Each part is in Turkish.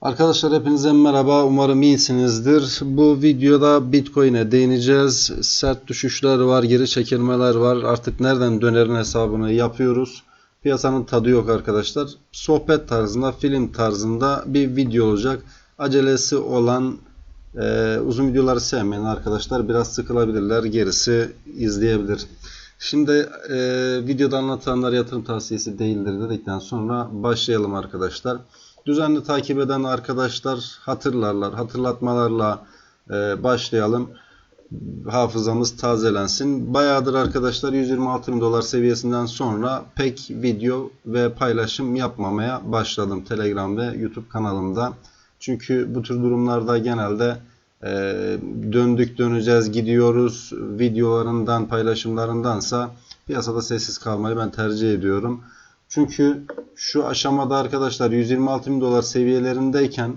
Arkadaşlar hepinize merhaba. Umarım iyisinizdir. Bu videoda Bitcoin'e değineceğiz. Sert düşüşler var, geri çekilmeler var. Artık nereden dönerin hesabını yapıyoruz. Piyasanın tadı yok arkadaşlar. Sohbet tarzında, film tarzında bir video olacak. Acelesi olan e, uzun videoları sevmeyen arkadaşlar biraz sıkılabilirler. Gerisi izleyebilir. Şimdi e, videoda anlatılanlar yatırım tavsiyesi değildir dedikten sonra başlayalım arkadaşlar. Düzenli takip eden arkadaşlar hatırlarlar. Hatırlatmalarla e, başlayalım. Hafızamız tazelensin. Bayağıdır arkadaşlar 126 bin dolar seviyesinden sonra pek video ve paylaşım yapmamaya başladım. Telegram ve YouTube kanalımda. Çünkü bu tür durumlarda genelde e, döndük döneceğiz gidiyoruz videolarından paylaşımlarındansa piyasada sessiz kalmayı ben tercih ediyorum. Çünkü şu aşamada arkadaşlar 126 bin dolar seviyelerindeyken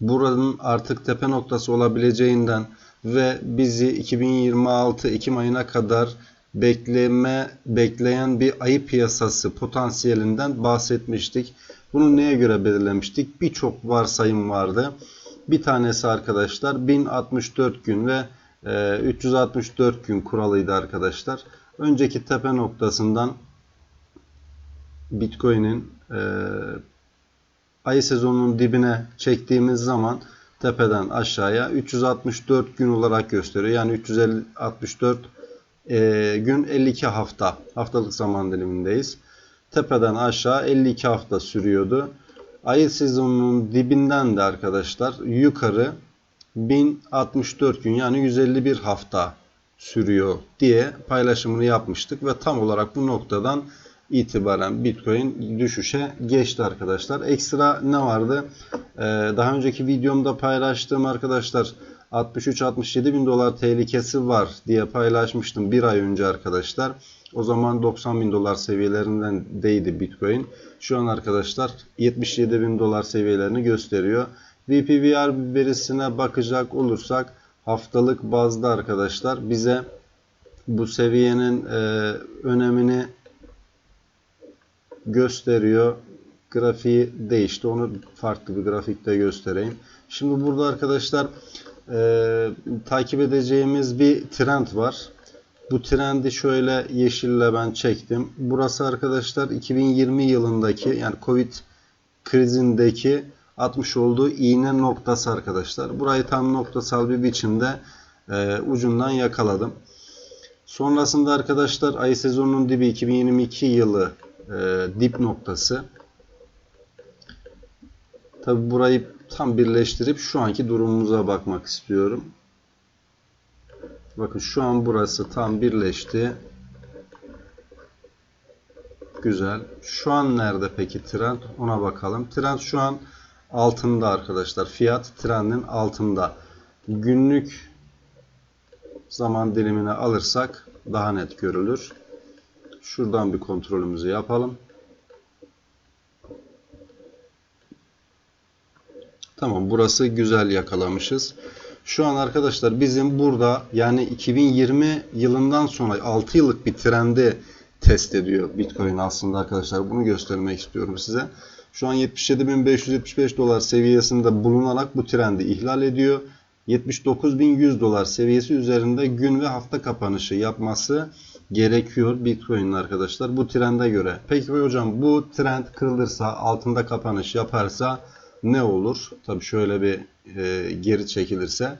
buranın artık tepe noktası olabileceğinden ve bizi 2026 Ekim ayına kadar bekleme bekleyen bir ayı piyasası potansiyelinden bahsetmiştik. Bunu neye göre belirlemiştik? Birçok varsayım vardı. Bir tanesi arkadaşlar 1064 gün ve 364 gün kuralıydı arkadaşlar. Önceki tepe noktasından Bitcoin'in e, ayı sezonunun dibine çektiğimiz zaman tepeden aşağıya 364 gün olarak gösteriyor. Yani 364 e, gün 52 hafta haftalık zaman dilimindeyiz. Tepeden aşağı 52 hafta sürüyordu. Ayı sezonunun dibinden de arkadaşlar yukarı 1064 gün yani 151 hafta sürüyor diye paylaşımını yapmıştık ve tam olarak bu noktadan itibaren Bitcoin düşüşe geçti arkadaşlar. Ekstra ne vardı? Ee, daha önceki videomda paylaştığım arkadaşlar 63-67 bin dolar tehlikesi var diye paylaşmıştım bir ay önce arkadaşlar. O zaman 90 bin dolar seviyelerinden değdi Bitcoin. Şu an arkadaşlar 77 bin dolar seviyelerini gösteriyor. VPVR verisine bakacak olursak haftalık bazda arkadaşlar bize bu seviyenin e, önemini gösteriyor. Grafiği değişti. Onu farklı bir grafikte göstereyim. Şimdi burada arkadaşlar e, takip edeceğimiz bir trend var. Bu trendi şöyle yeşille ben çektim. Burası arkadaşlar 2020 yılındaki yani Covid krizindeki atmış olduğu iğne noktası arkadaşlar. Burayı tam noktasal bir biçimde e, ucundan yakaladım. Sonrasında arkadaşlar ay sezonunun dibi 2022 yılı e, dip noktası. Tabi burayı tam birleştirip şu anki durumumuza bakmak istiyorum. Bakın şu an burası tam birleşti. Güzel. Şu an nerede peki trend? Ona bakalım. Trend şu an altında arkadaşlar. Fiyat trendin altında. Günlük zaman dilimine alırsak daha net görülür. Şuradan bir kontrolümüzü yapalım. Tamam burası güzel yakalamışız. Şu an arkadaşlar bizim burada yani 2020 yılından sonra 6 yıllık bir trendi test ediyor Bitcoin aslında arkadaşlar. Bunu göstermek istiyorum size. Şu an 77.575 dolar seviyesinde bulunarak bu trendi ihlal ediyor. 79.100 dolar seviyesi üzerinde gün ve hafta kapanışı yapması gerekiyor Bitcoin'in arkadaşlar bu trende göre. Peki hocam bu trend kırılırsa altında kapanış yaparsa ne olur? Tabi şöyle bir e, geri çekilirse.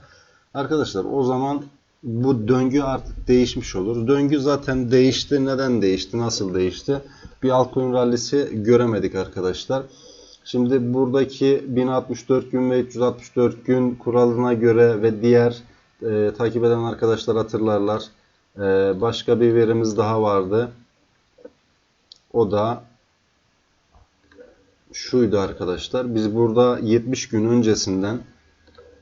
Arkadaşlar o zaman bu döngü artık değişmiş olur. Döngü zaten değişti. Neden değişti? Nasıl değişti? Bir altcoin rallisi göremedik arkadaşlar. Şimdi buradaki 1064 gün ve 364 gün kuralına göre ve diğer e, takip eden arkadaşlar hatırlarlar. E, başka bir verimiz daha vardı. O da şuydu arkadaşlar. Biz burada 70 gün öncesinden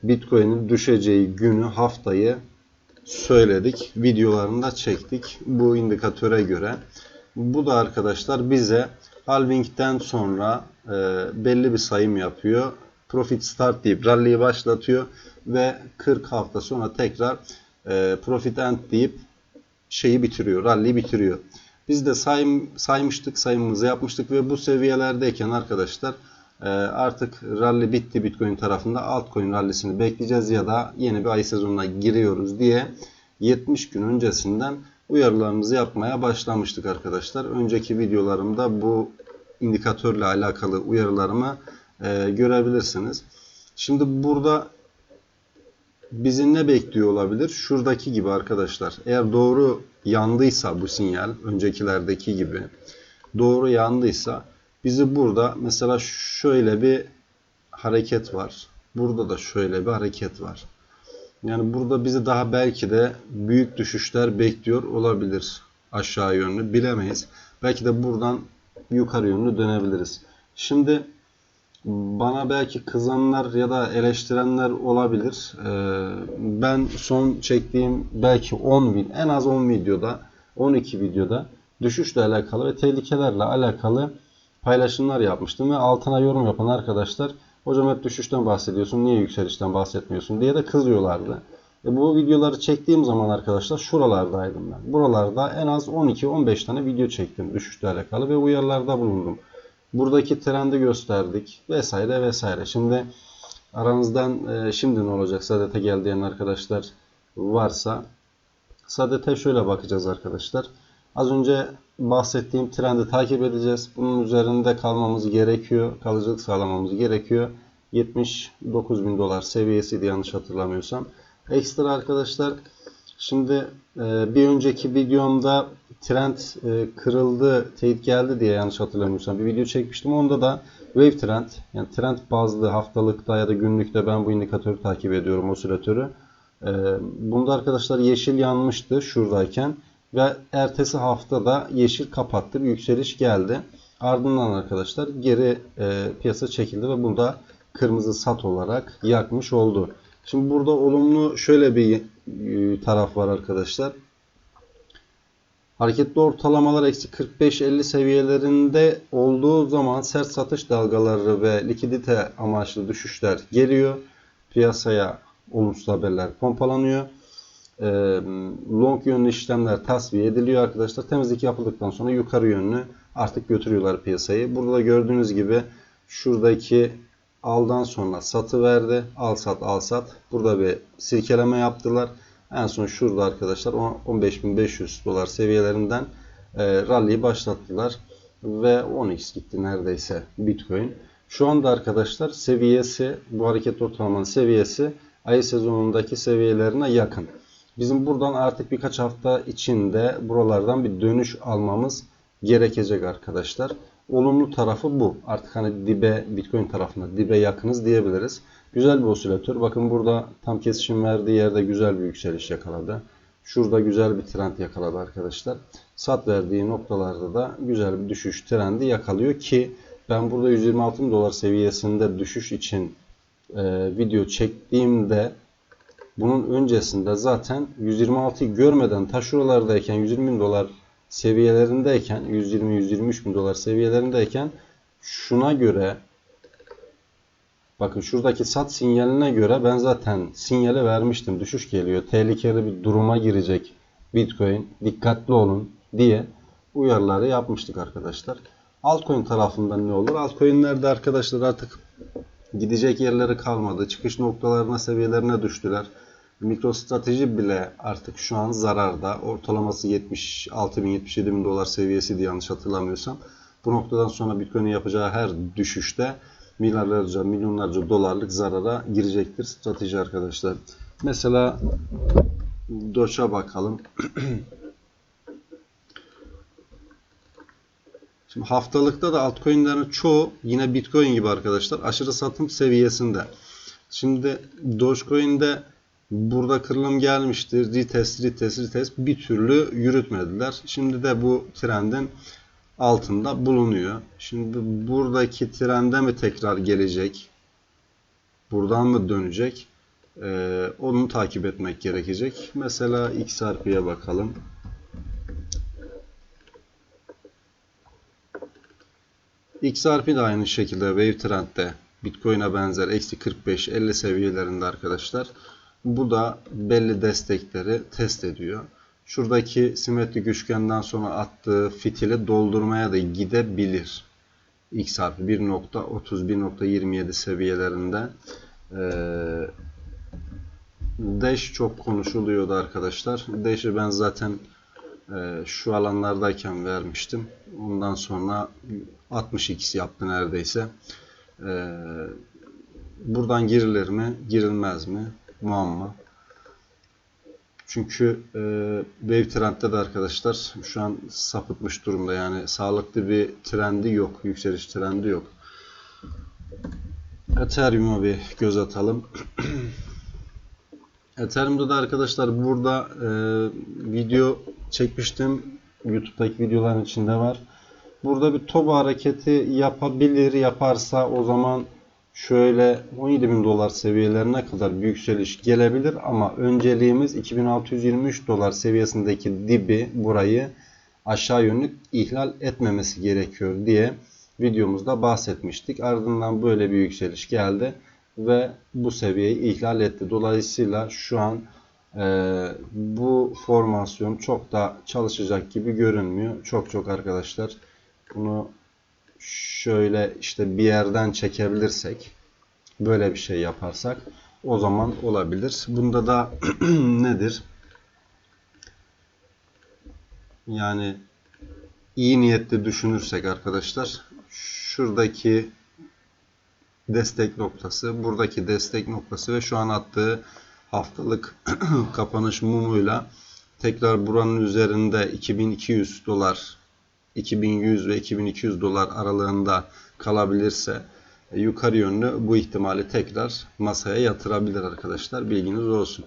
Bitcoin'in düşeceği günü, haftayı söyledik. Videolarını da çektik. Bu indikatöre göre. Bu da arkadaşlar bize halvingden sonra e, belli bir sayım yapıyor. Profit start deyip rally'yi başlatıyor ve 40 hafta sonra tekrar e, profit end deyip şeyi bitiriyor, rally'yi bitiriyor. Biz de sayım, saymıştık, sayımımızı yapmıştık ve bu seviyelerdeyken arkadaşlar Ee, artık rally bitti Bitcoin tarafında. Altcoin rallisini bekleyeceğiz ya da yeni bir ay sezonuna giriyoruz diye 70 gün öncesinden uyarılarımızı yapmaya başlamıştık arkadaşlar. Önceki videolarımda bu indikatörle alakalı uyarılarımı e, görebilirsiniz. Şimdi burada bizi ne bekliyor olabilir? Şuradaki gibi arkadaşlar. Eğer doğru yandıysa bu sinyal öncekilerdeki gibi doğru yandıysa bizi burada mesela şöyle bir hareket var. Burada da şöyle bir hareket var. Yani burada bizi daha belki de büyük düşüşler bekliyor olabilir aşağı yönlü bilemeyiz. Belki de buradan yukarı yönlü dönebiliriz. Şimdi bana belki kızanlar ya da eleştirenler olabilir. Ee, ben son çektiğim belki 10 bin, en az 10 videoda, 12 videoda düşüşle alakalı ve tehlikelerle alakalı paylaşımlar yapmıştım ve altına yorum yapan arkadaşlar hocam hep düşüşten bahsediyorsun niye yükselişten bahsetmiyorsun diye de kızıyorlardı. E bu videoları çektiğim zaman arkadaşlar şuralardaydım ben. Buralarda en az 12-15 tane video çektim düşüşle alakalı ve uyarılarda bulundum. Buradaki trendi gösterdik vesaire vesaire. Şimdi aranızdan e, şimdi ne olacak Sadet'e gel diyen arkadaşlar varsa Sadet'e şöyle bakacağız arkadaşlar. Az önce bahsettiğim trendi takip edeceğiz. Bunun üzerinde kalmamız gerekiyor. Kalıcılık sağlamamız gerekiyor. 79 bin dolar seviyesiydi yanlış hatırlamıyorsam. Ekstra arkadaşlar şimdi e, bir önceki videomda trend e, kırıldı, teyit geldi diye yanlış hatırlamıyorsam bir video çekmiştim. Onda da wave trend yani trend bazlı haftalıkta ya da günlükte ben bu indikatörü takip ediyorum osilatörü. E, bunda arkadaşlar yeşil yanmıştı şuradayken ve ertesi haftada yeşil kapattı. Bir yükseliş geldi. Ardından arkadaşlar geri e, piyasa çekildi ve bunda kırmızı sat olarak yakmış oldu. Şimdi burada olumlu şöyle bir e, taraf var arkadaşlar. Hareketli ortalamalar eksi 45-50 seviyelerinde olduğu zaman sert satış dalgaları ve likidite amaçlı düşüşler geliyor. Piyasaya olumsuz haberler pompalanıyor. E, long yönlü işlemler tasfiye ediliyor arkadaşlar. Temizlik yapıldıktan sonra yukarı yönlü artık götürüyorlar piyasayı. Burada gördüğünüz gibi şuradaki aldan sonra satı verdi. Al sat al sat. Burada bir silkeleme yaptılar. En son şurada arkadaşlar 15.500 dolar seviyelerinden e, rally'yi başlattılar. Ve 10x gitti neredeyse Bitcoin. Şu anda arkadaşlar seviyesi bu hareket ortalamanın seviyesi ay sezonundaki seviyelerine yakın. Bizim buradan artık birkaç hafta içinde buralardan bir dönüş almamız gerekecek arkadaşlar. Olumlu tarafı bu. Artık hani dibe Bitcoin tarafına dibe yakınız diyebiliriz. Güzel bir osilatör. Bakın burada tam kesişim verdiği yerde güzel bir yükseliş yakaladı. Şurada güzel bir trend yakaladı arkadaşlar. Sat verdiği noktalarda da güzel bir düşüş trendi yakalıyor ki ben burada 126 dolar seviyesinde düşüş için e, video çektiğimde bunun öncesinde zaten 126'yı görmeden ta şuralardayken 120 bin dolar seviyelerindeyken 120-123 bin dolar seviyelerindeyken şuna göre bakın şuradaki sat sinyaline göre ben zaten sinyale vermiştim. Düşüş geliyor. Tehlikeli bir duruma girecek Bitcoin. Dikkatli olun diye uyarıları yapmıştık arkadaşlar. Altcoin tarafından ne olur? Altcoin'lerde arkadaşlar artık gidecek yerleri kalmadı. Çıkış noktalarına seviyelerine düştüler. MicroStrateji bile artık şu an zararda. Ortalaması 76 bin 77 bin dolar seviyesiydi yanlış hatırlamıyorsam. Bu noktadan sonra Bitcoin'in yapacağı her düşüşte milyarlarca, milyonlarca dolarlık zarara girecektir strateji arkadaşlar. Mesela Doge'a bakalım. Şimdi haftalıkta da altcoin'lerin çoğu yine Bitcoin gibi arkadaşlar aşırı satım seviyesinde. Şimdi Dogecoin'de Burada kırılım gelmiştir. Retest, retest, retest bir türlü yürütmediler. Şimdi de bu trendin altında bulunuyor. Şimdi buradaki trende mi tekrar gelecek? Buradan mı dönecek? Ee, onu takip etmek gerekecek. Mesela XRP'ye bakalım. XRP de aynı şekilde Wave Trend'de Bitcoin'e benzer eksi 45-50 seviyelerinde arkadaşlar. Bu da belli destekleri test ediyor. Şuradaki simetrik üçgenden sonra attığı fitili doldurmaya da gidebilir. X harfi 1.30-1.27 seviyelerinde. Ee, Dash çok konuşuluyordu arkadaşlar. Dash'i ben zaten e, şu alanlardayken vermiştim. Ondan sonra 60x yaptı neredeyse. Ee, buradan girilir mi? Girilmez mi? Muamma. Çünkü e, Wave Trend'de de arkadaşlar şu an sapıtmış durumda. Yani sağlıklı bir trendi yok. Yükseliş trendi yok. Ethereum'a bir göz atalım. Ethereum'da da arkadaşlar burada e, video çekmiştim. YouTube'daki videoların içinde var. Burada bir toba hareketi yapabilir. Yaparsa o zaman şöyle 17 bin dolar seviyelerine kadar bir yükseliş gelebilir ama önceliğimiz 2623 dolar seviyesindeki dibi burayı aşağı yönlü ihlal etmemesi gerekiyor diye videomuzda bahsetmiştik. Ardından böyle bir yükseliş geldi ve bu seviyeyi ihlal etti. Dolayısıyla şu an e, bu formasyon çok da çalışacak gibi görünmüyor. Çok çok arkadaşlar bunu şöyle işte bir yerden çekebilirsek böyle bir şey yaparsak o zaman olabilir. Bunda da nedir? Yani iyi niyetli düşünürsek arkadaşlar şuradaki destek noktası, buradaki destek noktası ve şu an attığı haftalık kapanış mumuyla tekrar buranın üzerinde 2200 dolar 2100 ve 2200 dolar aralığında kalabilirse e, yukarı yönlü bu ihtimali tekrar masaya yatırabilir arkadaşlar. Bilginiz olsun.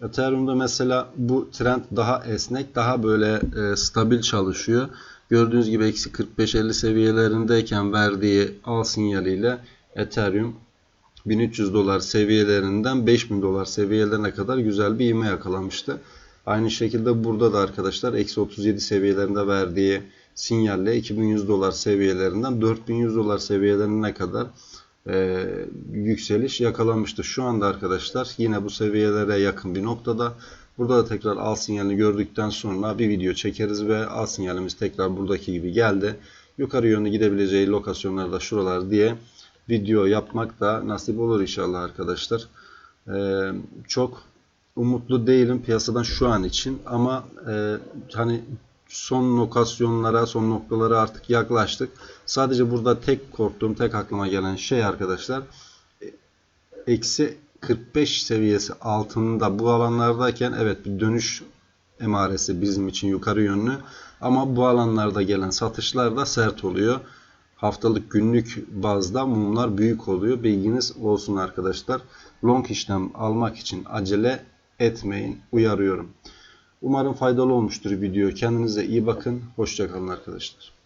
Ethereum'da mesela bu trend daha esnek, daha böyle e, stabil çalışıyor. Gördüğünüz gibi eksi 45-50 seviyelerindeyken verdiği al sinyaliyle Ethereum 1300 dolar seviyelerinden 5000 dolar seviyelerine kadar güzel bir ivme yakalamıştı. Aynı şekilde burada da arkadaşlar eksi 37 seviyelerinde verdiği sinyalle 2100 dolar seviyelerinden 4100 dolar seviyelerine kadar e, yükseliş yakalamıştı. Şu anda arkadaşlar yine bu seviyelere yakın bir noktada. Burada da tekrar al sinyalini gördükten sonra bir video çekeriz ve al sinyalimiz tekrar buradaki gibi geldi. Yukarı yönlü gidebileceği lokasyonlarda şuralar diye video yapmak da nasip olur inşallah arkadaşlar. Ee, çok umutlu değilim piyasadan şu an için ama e, hani son lokasyonlara, son noktalara artık yaklaştık. Sadece burada tek korktuğum, tek aklıma gelen şey arkadaşlar e, eksi 45 seviyesi altında bu alanlardayken evet bir dönüş emaresi bizim için yukarı yönlü ama bu alanlarda gelen satışlar da sert oluyor. Haftalık günlük bazda mumlar büyük oluyor. Bilginiz olsun arkadaşlar. Long işlem almak için acele etmeyin. Uyarıyorum. Umarım faydalı olmuştur video. Kendinize iyi bakın. Hoşçakalın arkadaşlar.